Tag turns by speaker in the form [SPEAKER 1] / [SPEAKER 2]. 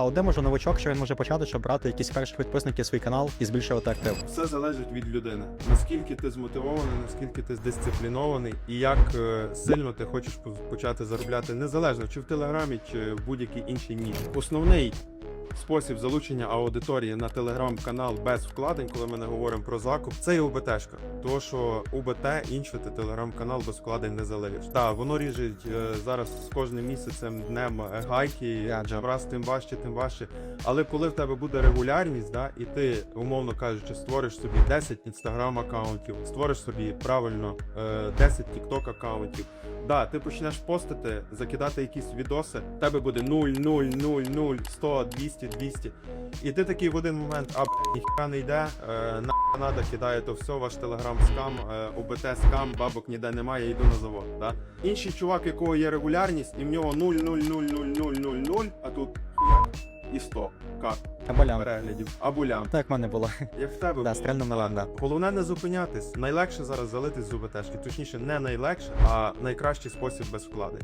[SPEAKER 1] А от де може новачок, що він може почати, щоб брати якісь перших підписників в свій канал і збільшувати актив?
[SPEAKER 2] Все залежить від людини. Наскільки ти змотивований, наскільки ти здисциплінований, і як е, сильно ти хочеш почати заробляти незалежно чи в телеграмі, чи в будь-якій іншій ніші. Основний спосіб залучення аудиторії на телеграм-канал без вкладень, коли ми не говоримо про закуп, це є УБТшка. Тому що УБТ іншити телеграм-канал без вкладень не залиєш. Так, воно ріжить е, зараз з кожним місяцем днем е, гайки,
[SPEAKER 1] джаб.
[SPEAKER 2] раз тим важче, тим важче. Але коли в тебе буде регулярність, да, і ти, умовно кажучи, створиш собі 10 інстаграм аккаунтів, створиш собі правильно е, 10 тікток аккаунтів. Да, ти почнеш постити, закидати якісь відоси, в тебе буде 0, 0, 0, 0, 100, 200, 200. І ти такий в один момент, а ніхіра не йде, е, на надо кидає то все, ваш телеграм скам, е, ОБТ скам, бабок ніде немає, я йду на завод. Да? Інший чувак, якого є регулярність, і в нього 0, 0, 0, 0, 0, 0, 0, а тут і 100 к
[SPEAKER 1] Або лям.
[SPEAKER 2] переглядів. Або лям.
[SPEAKER 1] Так в мене було.
[SPEAKER 2] Як в тебе
[SPEAKER 1] Да, стрельнув на да.
[SPEAKER 2] Головне не зупинятись. Найлегше зараз залитись з УБТшки. Точніше, не найлегше, а найкращий спосіб без вкладень.